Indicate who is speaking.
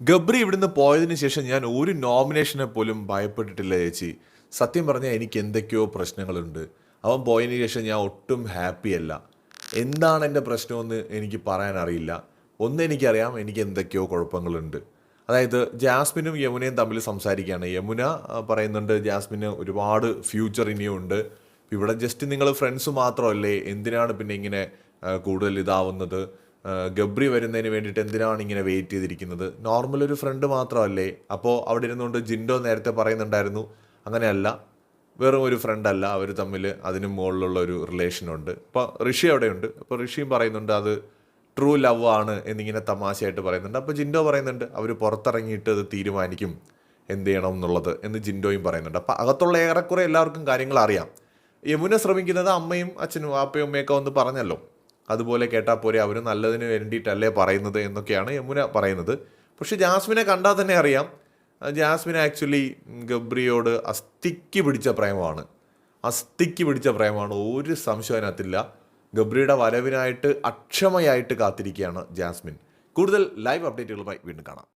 Speaker 1: ഗബ്രി ഇവിടുന്ന് പോയതിന് ശേഷം ഞാൻ ഒരു നോമിനേഷനെ പോലും ഭയപ്പെട്ടിട്ടില്ല ചേച്ചി. സത്യം പറഞ്ഞാൽ എനിക്ക് എന്തൊക്കെയോ പ്രശ്നങ്ങളുണ്ട്. അവൻ പോയതിന് ശേഷം ഞാൻ ഒട്ടും ഹാപ്പി അല്ല. എന്താണ് എന്റെ പ്രശ്നമെന്ന് എനിക്ക് പറയാൻ അറിയില്ല ഒന്ന് എനിക്കറിയാം എനിക്ക് എന്തൊക്കെയോ കുഴപ്പങ്ങളുണ്ട്. അതായത് ജാസ്മിനും യമുനയും തമ്മിൽ സംസാരിക്കുകയാണ്. യമുന പറയുന്നുണ്ട് ജാസ്മിന് ഒരുപാട് ഫ്യൂച്ചർ ഇനിയും ഉണ്ട്. ഇവിടെ ജസ്റ്റ് നിങ്ങൾ ഫ്രണ്ട്സ് മാത്രമല്ലേ? എന്തിനാണ് പിന്നെ ഇങ്ങനെ കൂടുതൽ ഇതാവുന്നത്? ഗബ്രി വരുന്നതിന് വേണ്ടിയിട്ട് എന്തിനാണ് ഇങ്ങനെ വെയിറ്റ് ചെയ്തിരിക്കുന്നത്? നോർമൽ ഒരു ഫ്രണ്ട് മാത്രമല്ലേ? അപ്പോൾ അവിടെ ഇരുന്നുകൊണ്ട് ജിൻഡോ നേരത്തെ പറയുന്നുണ്ടായിരുന്നു. അങ്ങനെയല്ല. വെറും ഒരു ഫ്രണ്ട് അല്ല. അവർ തമ്മിൽ അതിനു മുകളിലുള്ള ഒരു റിലേഷനുണ്ട് അപ്പോൾ ഋഷി അവിടെയുണ്ട്. അപ്പോൾ ഋഷിയും പറയുന്നുണ്ട് അത് ട്രൂ ലവ് ആണ് എന്നിങ്ങനെ തമാശയായിട്ട് പറയുന്നുണ്ട്. അപ്പോൾ ജിൻഡോ പറയുന്നുണ്ട് അവർ പുറത്തിറങ്ങിയിട്ട് അത് തീരുമാനിക്കും എന്ത് ചെയ്യണം എന്നുള്ളത് എന്ന് ജിൻഡോയും പറയുന്നുണ്ട്. അപ്പോൾ അകത്തുള്ള ഏറെക്കുറെ എല്ലാവർക്കും കാര്യങ്ങൾ അറിയാം. യമുന ശ്രമിക്കുന്നത് അമ്മയും അച്ഛനും വാപ്പയും അമ്മയൊക്കെ ഒന്ന് പറഞ്ഞല്ലോ. അതുപോലെ കേട്ടാൽ പോരെ അവർ നല്ലതിന് വേണ്ടിയിട്ടല്ലേ പറയുന്നത് എന്നൊക്കെയാണ് യമുന പറയുന്നത്. പക്ഷേ ജാസ്മിനെ കണ്ടാൽ തന്നെ അറിയാം. ജാസ്മിൻ ആക്ച്വലി ഗബ്രിയോട് അസ്ഥിക്ക് പിടിച്ച പ്രേമമാണ്. അസ്ഥിക്ക് പിടിച്ച പ്രേമമാണ്. ഒരു സംശയം അതിനകത്തില്ല. ഗബ്രിയുടെ വരവിനായിട്ട് അക്ഷമയായിട്ട് കാത്തിരിക്കുകയാണ് ജാസ്മിൻ. കൂടുതൽ ലൈവ് അപ്ഡേറ്റുകളുമായി വീണ്ടും കാണാം.